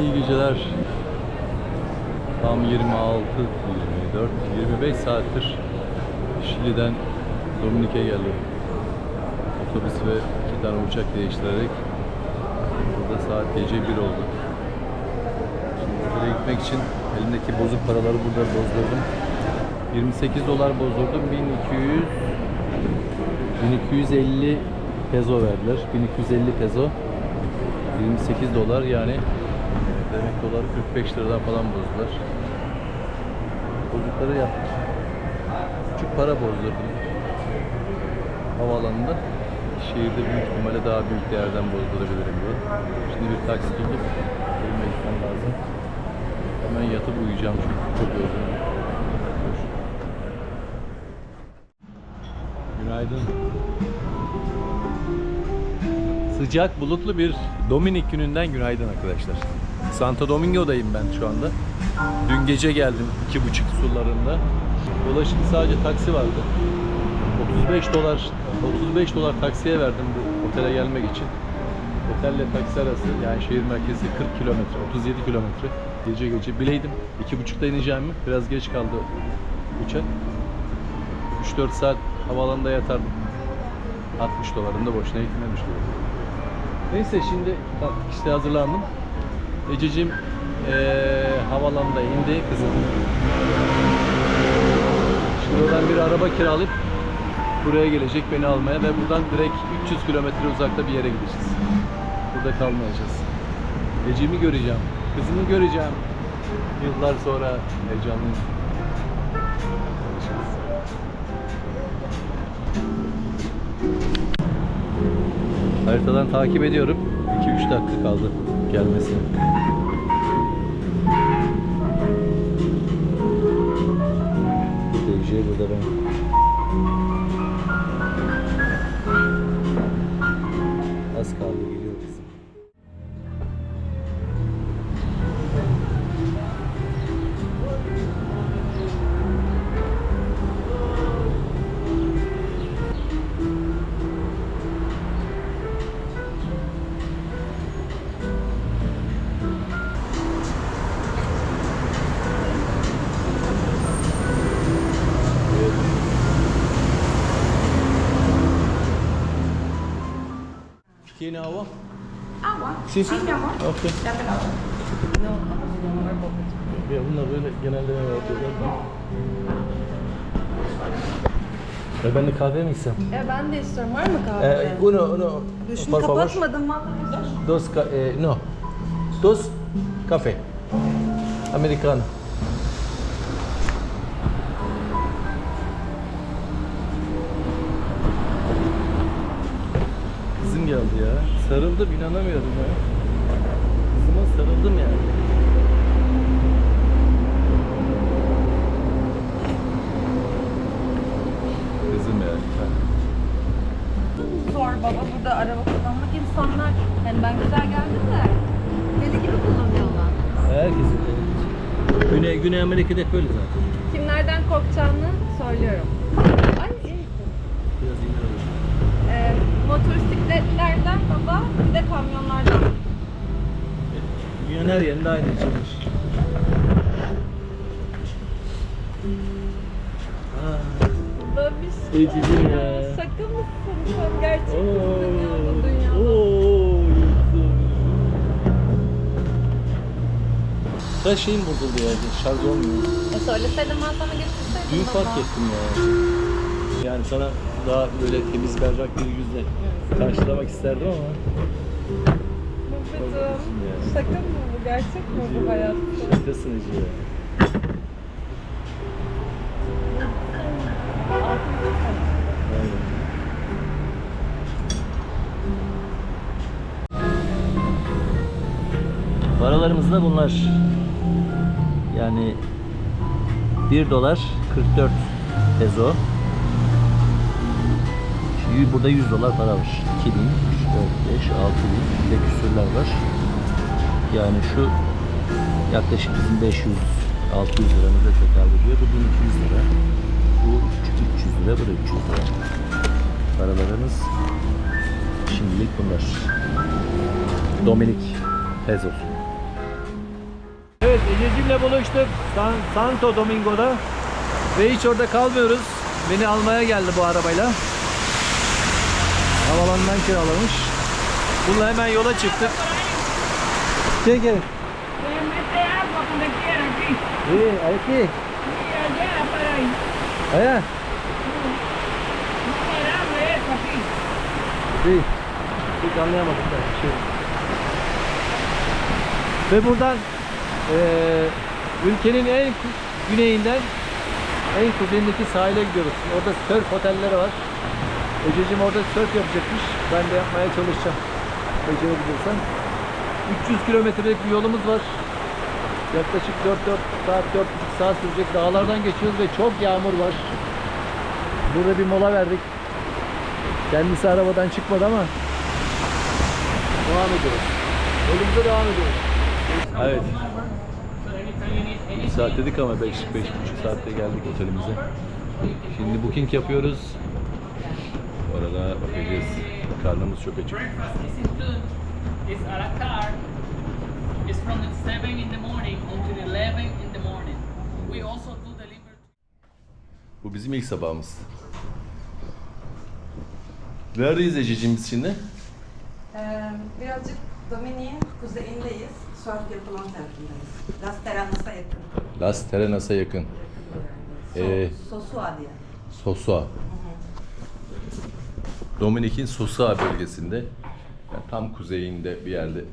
İyi geceler. Tam 26, 24, 25 saattir Şili'den Dominik'e geldim. Otobüs ve iki tane uçak değiştirerek burada saat gece 1 oldu. Şimdi otele gitmek için elimdeki bozuk paraları burada bozdurdum. 28 dolar bozdurdum. 1200 1250 peso verdiler. 1250 peso 28 dolar yani demek doları 45 liradan falan bozdular. Bozukları yaptık. Küçük para bozdurdum. Havaalanında. Şehirde büyük ihtimalle daha büyük değerden bozdurabilirim diye. Şimdi bir taksi tutup evime gitmem lazım. Hemen yatıp uyuyacağım çünkü çok yorgunum. Günaydın. Sıcak bulutlu bir Dominik gününden günaydın arkadaşlar. Santo Domingo'dayım ben şu anda. Dün gece geldim iki buçuk sularında. Yola şimdi sadece taksi vardı. 35 dolar 35 dolar taksiye verdim bu otele gelmek için. Otelle taksi arası yani şehir merkezi 40 kilometre, 37 kilometre. Gece gece bileydim. iki buçukta ineceğimi. Biraz geç kaldı uçak. 3-4 saat havaalanında yatardım. 60 dolarında boşuna gitmemiş gibi. Neyse şimdi işte hazırlandım. Ececiğim eee havaalanında indi kızım. Şimdi oradan bir araba kiralayıp buraya gelecek beni almaya ve buradan direkt 300 kilometre uzakta bir yere gideceğiz. Burada kalmayacağız. Ecemi göreceğim, kızımı göreceğim. Yıllar sonra heyecanlıyım. Haritadan takip ediyorum. 2-3 dakika kaldı gelmesine. DJ burada ben. ¿Tiene agua? Agua. Sí, sí. mi amor. Ok. Ya te la doy. Ya bunlar böyle genelde ne yapıyorlar? Ya ben de kahve mi içsem? E, ben de istiyorum. Var mı kahve? Eh, uno, uno, Şunu por favor. kapatmadım vallahi. Dos, ca- eh, no. Dos café. Americano. Geldi ya. Sarıldım inanamıyorum ya. Kızıma sarıldım yani. Kızım ya. Zor baba burada araba kullanmak insanlar. Yani ben güzel geldim de deli gibi kullanıyorlar. Herkesin. Güney, Güney Amerika'da hep böyle zaten. Kimlerden korkacağını söylüyorum. Ay iyi. Biraz indir olur. E, motosikletlerden baba bir de kamyonlardan. Dünyanın her yerinde aynı çalış. Babiş. Ececiğim ya. Şaka mısın sen? Gerçek misin ya bu dünyada? oo, yıldızım. Her şeyim bozuldu ya. Şarj olmuyor. E söyleseydin ben sana getirseydim Dün fark ettim ya. Yani sana daha böyle temiz berrak bir yüzle karşılamak isterdim ama. Babacığım. Şaka mı bu? Gerçek mi bu hayat? Şakasın Ece ya. Paralarımız da bunlar. Yani 1 dolar 44 peso. Burada 100 dolar para var. 2000, 3, 4, 5, 6 bin. De küsürler var. Yani şu yaklaşık bizim 500 600 liramıza tekabül ediyor. Bu 1200 lira. Bu 300 lira, bu da 300 lira. Paralarımız şimdilik bunlar. Dominik pesos. Ececiğimle buluştuk San, Santo Domingo'da ve hiç orada kalmıyoruz. Beni almaya geldi bu arabayla. Havalandan kiralamış. Bununla hemen yola çıktık. Gel gel. Allá para ahí. Eso aquí. İyi. Hiç anlayamadım ben. Şey. Ve buradan eee, ülkenin en güneyinden en kuzeyindeki sahile gidiyoruz. Orada surf otelleri var. Ececiğim orada surf yapacakmış. Ben de yapmaya çalışacağım. Becerebilirsem. 300 kilometrelik bir yolumuz var. Yaklaşık 4-4 saat, 4,5 saat sürecek dağlardan geçiyoruz ve çok yağmur var. Burada bir mola verdik. Kendisi arabadan çıkmadı ama devam ediyoruz. Yolumuza devam ediyoruz. Evet. Bir saat dedik ama 5 beş, beş buçuk saatte geldik otelimize. Şimdi booking yapıyoruz. Bu arada bakacağız. Karnımız çok açık. breakfast is included. It's a la carte. It's from the 7 in the morning until 11 in the morning. We also do deliver. Bu bizim ilk sabahımız. Neredeyiz Ececiğim biz şimdi? Ee, birazcık Dominik'in kuzeyindeyiz. Surf yapılan tarafındayız. Las Terranas'a yakın. Las Terrenas'a yakın. Ee, Sosua diye. Sosua. Dominik'in Sosua bölgesinde. Yani tam kuzeyinde bir yerde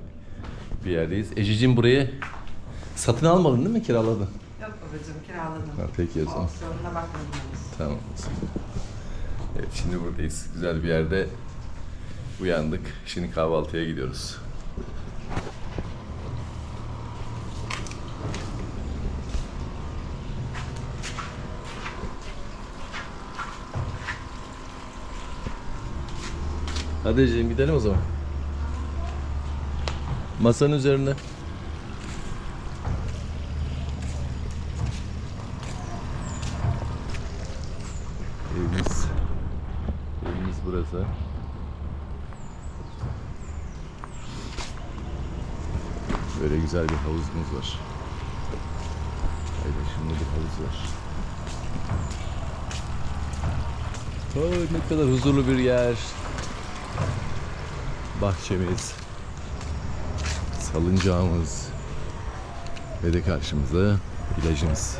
bir yerdeyiz. Ececiğim burayı satın almadın değil mi? Kiraladın. Yok babacığım kiraladım. Ha, peki o zaman. Opsiyonuna bakmadım henüz. Tamam. Evet şimdi buradayız. Güzel bir yerde uyandık. Şimdi kahvaltıya gidiyoruz. Hadi Ece'cim gidelim o zaman. Masanın üzerinde. Evimiz. Evimiz burası. Böyle güzel bir havuzumuz var. Paylaşımlı bir havuz var. Oh, ne kadar huzurlu bir yer. Bahçemiz. Salıncağımız. Ve de karşımızda plajımız.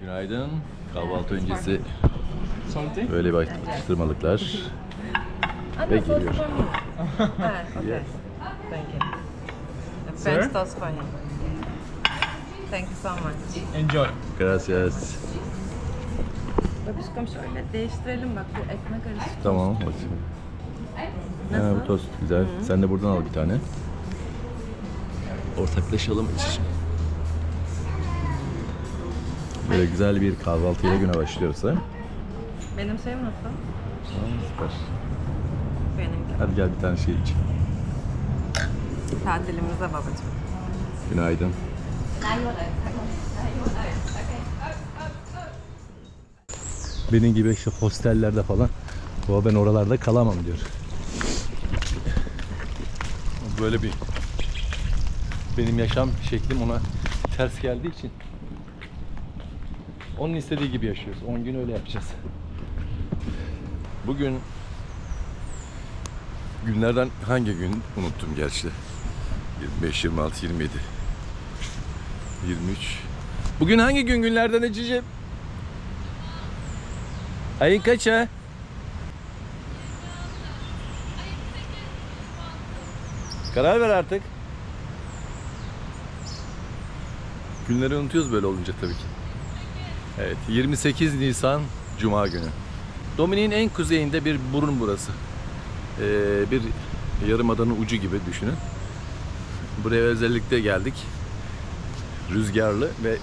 Günaydın. Kahvaltı öncesi böyle bir atıştırmalıklar. Ve geliyor. Evet, okay. Thank you. A French toast for him. Thank you so much. Enjoy. Gracias. Babişkom şöyle değiştirelim bak bu ekmek arası. Tamam. bakayım. Ha, bu tost güzel. Sen de buradan al bir tane. Ortaklaşalım için. Böyle güzel bir kahvaltıyla güne başlıyoruz ha. Benim şeyim nasıl? Tamam, süper. Benimki. Hadi gel bir tane şey iç. Tatilimize babacığım. Günaydın. Benim gibi işte hostellerde falan baba ben oralarda kalamam diyor. Böyle bir benim yaşam şeklim ona ters geldiği için onun istediği gibi yaşıyoruz. 10 gün öyle yapacağız. Bugün günlerden hangi gün unuttum gerçi. 25, 26, 27. 23. Bugün hangi gün günlerden Ececiğim? Ayın kaçı? Karar ver artık. Günleri unutuyoruz böyle olunca tabii ki. Evet, 28 Nisan Cuma günü. Dominik'in en kuzeyinde bir burun burası. Ee, bir yarımadanın ucu gibi düşünün. Buraya özellikle geldik. Rüzgarlı ve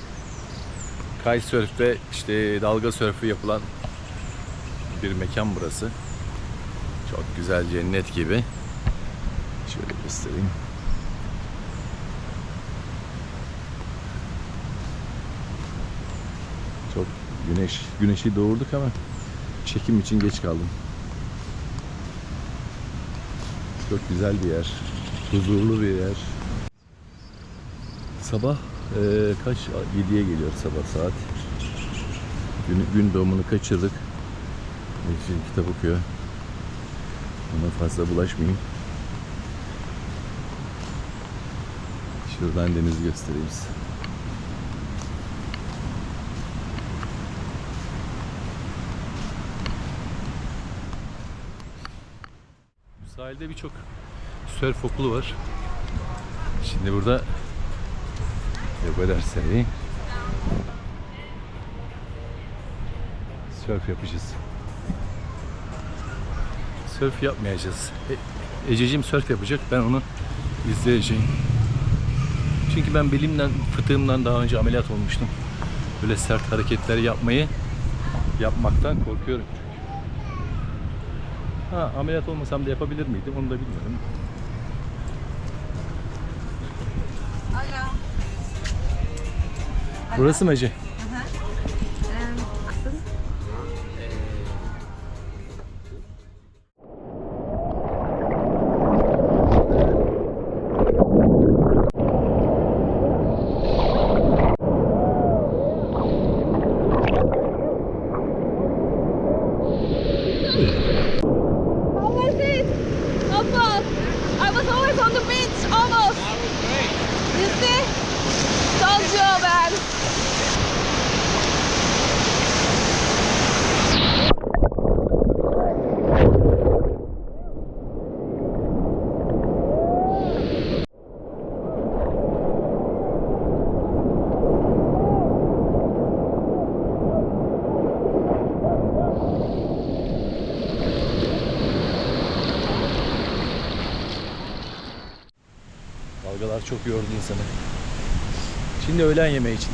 kitesurf ve işte dalga sörfü yapılan bir mekan burası. Çok güzel cennet gibi. Şöyle göstereyim. Çok güneş güneşi doğurduk ama çekim için geç kaldım. Çok güzel bir yer. Huzurlu bir yer. Sabah eee, kaç? 7'ye geliyor sabah saat. Gün, gün doğumunu kaçırdık. Şimdi kitap okuyor. Ona fazla bulaşmayayım. Şuradan denizi göstereyim size. Sahilde birçok sörf okulu var. Şimdi burada yok ederseniz sörf yapacağız. Sörf yapmayacağız. E, Ececiğim sörf yapacak. Ben onu izleyeceğim. Çünkü ben belimden, fıtığımdan daha önce ameliyat olmuştum. Böyle sert hareketler yapmayı yapmaktan korkuyorum. Ha ameliyat olmasam da yapabilir miydim onu da bilmiyorum. Burası mı it? Almost. I was always on the beach, almost. You see? Told you, man. Çok yordu insanı. Şimdi öğlen yemeği için.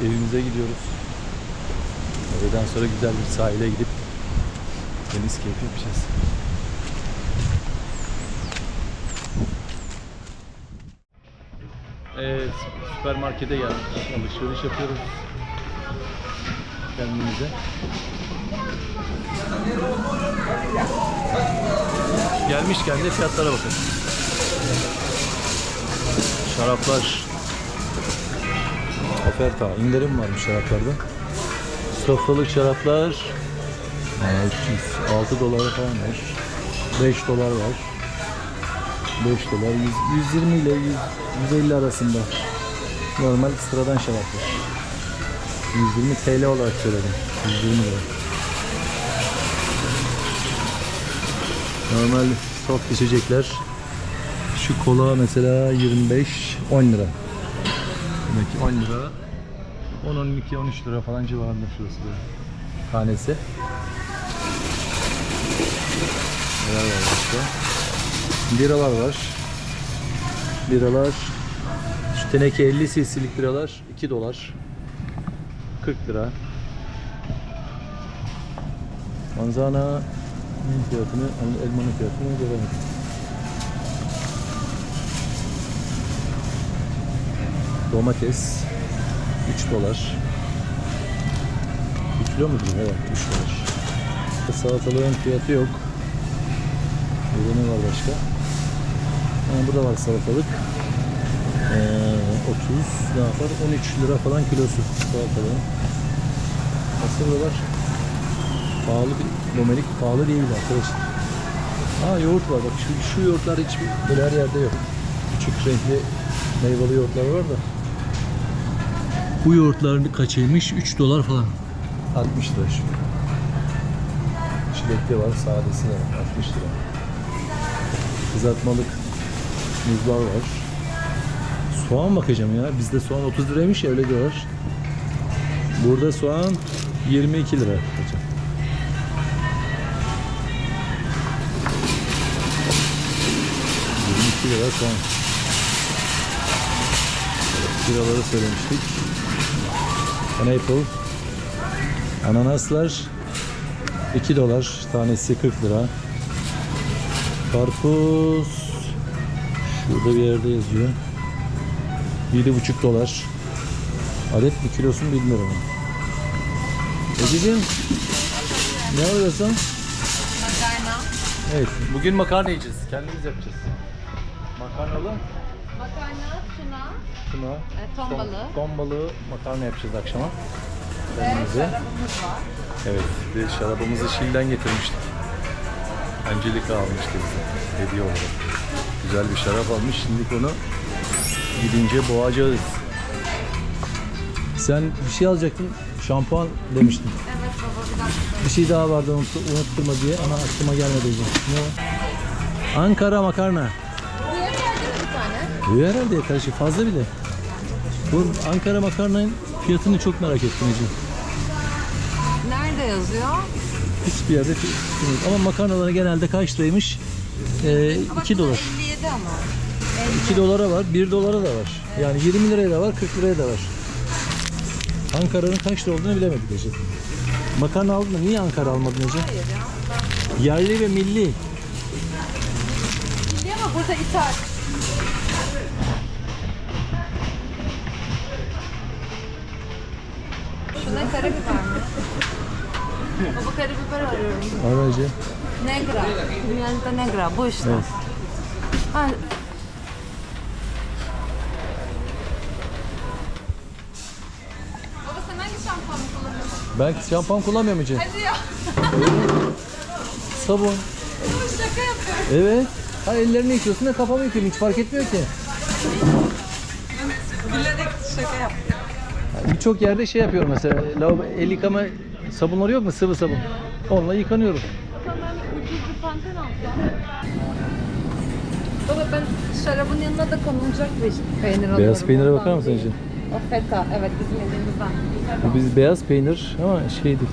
Evimize gidiyoruz. Öğleden sonra güzel bir sahile gidip deniz keyfi yapacağız. Evet, süpermarkete geldik. Alışveriş yapıyoruz. Kendimize. Gelmişken de fiyatlara bakın. Şaraplar. Oferta, indirim varmış şaraplarda. Sofralık şaraplar e, 6 dolara falan var. 5 dolar var. 5 dolar, 100, 120 ile 100, 150 arasında. Normal sıradan şaraplar. 120 TL olarak söyledim. 120 lira. Normal soft içecekler şu kola mesela 25 10 lira. Demek ki 10 lira 10 12 13 lira falan civarında şurası da. Tanesi. Neler var başka? Biralar var. Biralar şu teneke 50 cc'lik biralar 2 dolar. 40 lira. Manzana fiyatını, elmanın fiyatını görelim. Domates 3 dolar. 1 kilo mudur? Evet 3 dolar. Salatalığın fiyatı yok. Burada ne var başka? Ha, burada var salatalık. Ee, 30 ne yapar? 13 lira falan kilosu salatalığın. Aslında buralar pahalı bir domenik pahalı değil arkadaşlar. Aa yoğurt var bak şu, şu yoğurtlar hiç böyle her yerde yok. Küçük renkli meyveli yoğurtlar var da. Bu yoğurtların kaçıymış? 3 dolar falan. 60 lira şu. Çilekli var, sadesi de var. 60 lira. Kızartmalık muzlar var. Soğan bakacağım ya. Bizde soğan 30 liraymış ya öyle diyorlar. Burada soğan 22 lira. Hocam. lira soğan. Biraları söylemiştik. Pineapple. Ananaslar 2 dolar. Tanesi 40 lira. Karpuz şurada bir yerde yazıyor. 7,5 dolar. Adet mi kilosu mu bilmiyorum. Ececiğim ne alıyorsun? Makarna. Evet, bugün makarna yiyeceğiz. Kendimiz yapacağız. Makarnalı Makarna, tuna tuna, E, ton ton- balığı. ton balığı makarna yapacağız akşama. ve şarabımız var. Evet, bir şarabımızı Şil'den getirmiştik. Angelika almıştı bize hediye olarak. Güzel bir şarap almış. Şimdi onu gidince boğacağız. Sen bir şey alacaktın. Şampuan demiştin. Evet baba bir dakika. Bir şey daha vardı unuttu, unutturma diye ama aklıma gelmedi. Ne o? Ankara makarna. Bu herhalde yeter şey fazla bile. Bu Ankara makarnanın fiyatını çok merak ettim hocam. Nerede yazıyor? Hiçbir yerde yok. ama makarnaları genelde kaç liraymış? Ee, 2 dolar. 57 ama. 2 dolara var, 1 dolara da var. Yani 20 liraya da var, 40 liraya da var. Ankara'nın kaç lira olduğunu bilemedik hocam. Makarna aldın da niye Ankara almadın hocam? Yerli ve milli. Biliyor ama burada ithal. Şuna karabiber mi? Baba karabiber arıyorum. Aracı. Negra. Pimienta negra. Bu işte. Evet. Ha, Baba sen hangi şampuanı kullanıyorsun? Belki şampuan musun? Hadi ya. Sabun. Şaka yapıyorum. Evet. Ha ellerini yıkıyorsun da kafanı yıkıyorsun. Hiç fark etmiyor ki. Birçok yerde şey yapıyorum mesela. Lavabo, el yıkama sabunları yok mu? Sıvı sabun. Onunla yıkanıyorum. Sana ben ucuz bir panten alacağım. Baba ben şarabın yanına da konulacak bir peynir alıyorum. Beyaz peynire bakar mısın. Ece? O feta. Evet bizim yediğimizden. Bu biz beyaz peynir ama şey değil.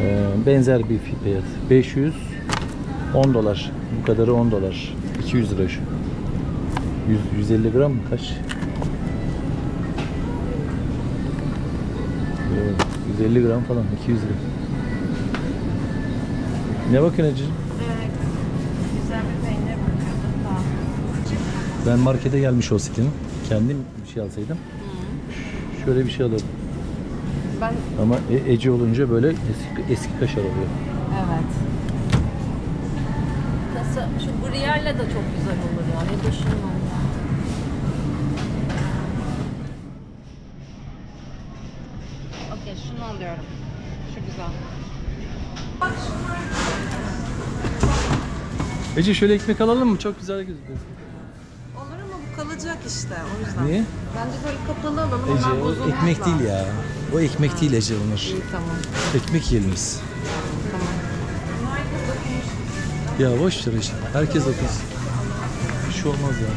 Ee, benzer bir fi- beyaz. 500 10 dolar. Bu kadarı 10 dolar. 200 lira şu. 100, 150 gram mı? Kaç? Evet, 150 gram falan. 200 lira. Ne bakıyordum da. Ben markete gelmiş olsaydım kendim bir şey alsaydım şöyle bir şey alırdım. Ben Ama e- Ece olunca böyle eski, eski kaşar oluyor. evet. Kasa, şu Gruyère'le de çok güzel olur ya. Ne düşünüyorum ya. Okey şunu alıyorum. Şu güzel. Ece şöyle ekmek alalım mı? Çok güzel gözüküyor. Olur ama bu kalacak işte o yüzden. Niye? Bence böyle kapalı alalım Ece onlar o bozulmaz. ekmek değil ya. O ekmek değil Ece onlar. İyi tamam. Ekmek yiyelim biz. Ya boş ver Ece. Herkes okusun. Bir şey olmaz ya.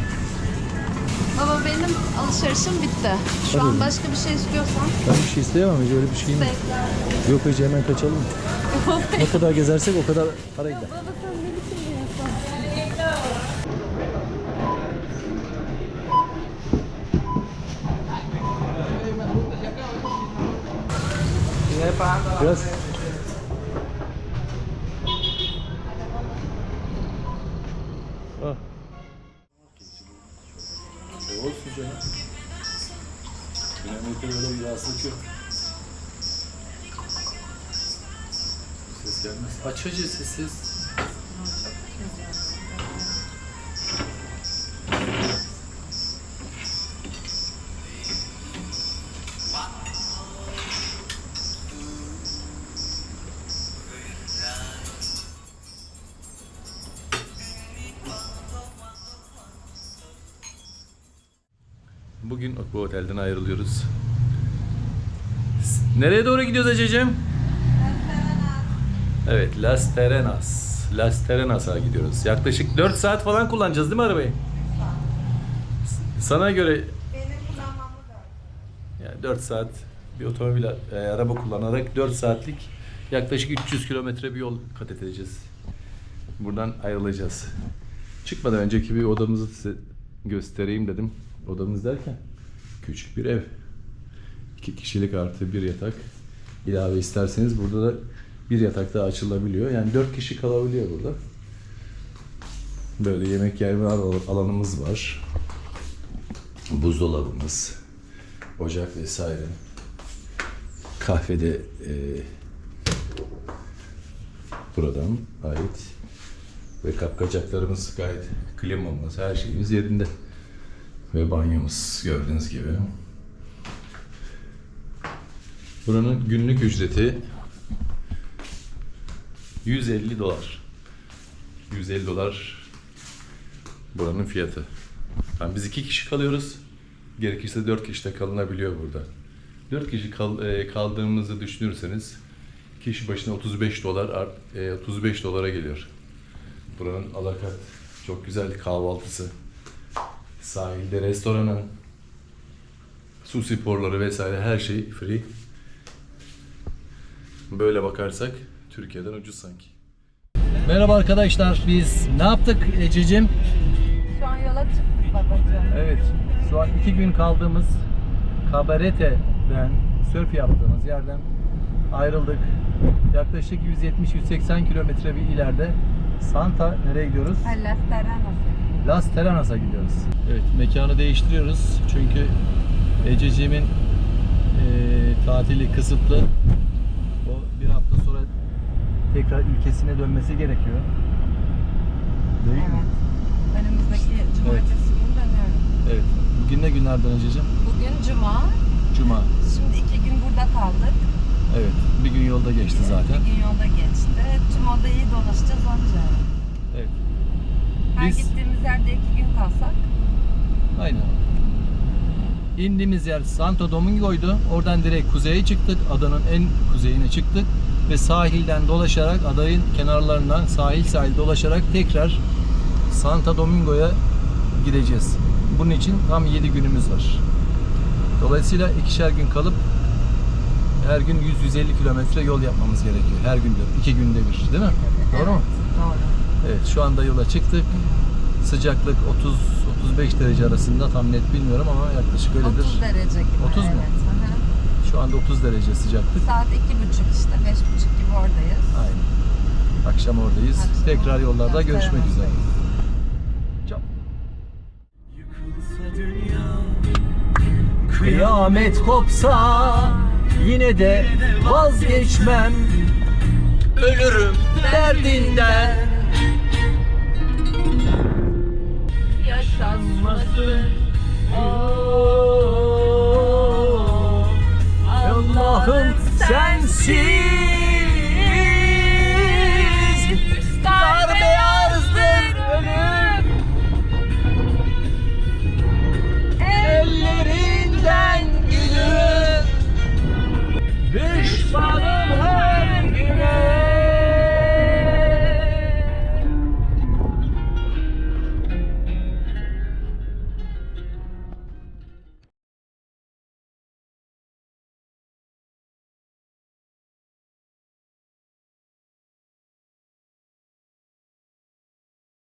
Baba benim alışverişim bitti. Şu Hadi. an başka bir şey istiyorsan Ben bir şey isteyemem Ece öyle bir şeyim yok. Yok Ece hemen kaçalım. ne kadar gezersek o kadar para gider. Baba sen ne biçim bir insan? Biraz. Ah. E olsun canım. Kilometre bir rahatsızlık yok. Ses gelmez. Aç acı sessiz. Bugün bu otelden ayrılıyoruz. Nereye doğru gidiyoruz Ececiğim? Evet, Las Terrenas. Las Terrenas'a gidiyoruz. Yaklaşık 4 saat falan kullanacağız değil mi arabayı? Sana göre... Yani 4 saat bir otomobil, e, araba kullanarak 4 saatlik yaklaşık 300 kilometre bir yol kat edeceğiz. Buradan ayrılacağız. Çıkmadan önceki bir odamızı size göstereyim dedim. Odamız derken küçük bir ev. İki kişilik artı bir yatak. İlave isterseniz burada da bir yatak daha açılabiliyor. Yani dört kişi kalabiliyor burada. Böyle yemek yer ve al- alanımız var. Buzdolabımız, ocak vesaire. Kahvede e, buradan ait. Ve kapkacaklarımız gayet klimamız, her şeyimiz yerinde. Ve banyomuz gördüğünüz gibi. Buranın günlük ücreti 150 dolar. 150 dolar buranın fiyatı. Yani biz iki kişi kalıyoruz. Gerekirse dört kişi de kalınabiliyor burada. Dört kişi kal- e, kaldığımızı düşünürseniz kişi başına 35 dolar art- e, 35 dolara geliyor. Buranın alakat çok güzel kahvaltısı. Sahilde restoranı, su sporları vesaire her şey free. Böyle bakarsak Türkiye'den ucuz sanki. Merhaba arkadaşlar. Biz ne yaptık Ececiğim? Şu an yola çıktık babacığım. Evet. Şu an iki gün kaldığımız Kabarete'den sörf yaptığımız yerden ayrıldık. Yaklaşık 170-180 kilometre bir ileride Santa nereye gidiyoruz? Las Terranas. Las Terranas'a gidiyoruz. Evet mekanı değiştiriyoruz çünkü Ececiğimin eee, tatili kısıtlı. O bir hafta sonra tekrar ülkesine dönmesi gerekiyor. Değil mi? Evet. Önümüzdeki cumartesi günü dönüyorum. Evet. Bugün ne günlerden Ececiğim? Bugün cuma. Cuma. Şimdi iki gün burada kaldık. Evet. Bir gün yolda geçti zaten. Bir gün yolda geçti. Tüm odayı dolaşacağız anca. Her Biz- gittiğimiz yerde iki gün kalsak. Aynen. İndiğimiz yer Santo Domingo'ydu. Oradan direkt kuzeye çıktık. Adanın en kuzeyine çıktık. Ve sahilden dolaşarak adayın kenarlarından sahil sahil dolaşarak tekrar Santo Domingo'ya gideceğiz. Bunun için tam 7 günümüz var. Dolayısıyla ikişer gün kalıp her gün 100-150 kilometre yol yapmamız gerekiyor. Her gün diyorum. iki günde bir. Değil mi? Doğru mu? Doğru. Evet şu anda yola çıktık. Sıcaklık 30-35 derece arasında tam net bilmiyorum ama yaklaşık öyledir. 30 derece gibi. 30 mu? Evet. Şu anda 30 derece sıcaklık. Saat iki buçuk işte. Beş buçuk gibi oradayız. Aynen. Akşam oradayız. Akşam Tekrar yollarda görüşmek üzere. Ciao. Kıyamet kopsa yine de vazgeçmem Ölürüm derdinden Yaşanmasın. Allah'ım sensin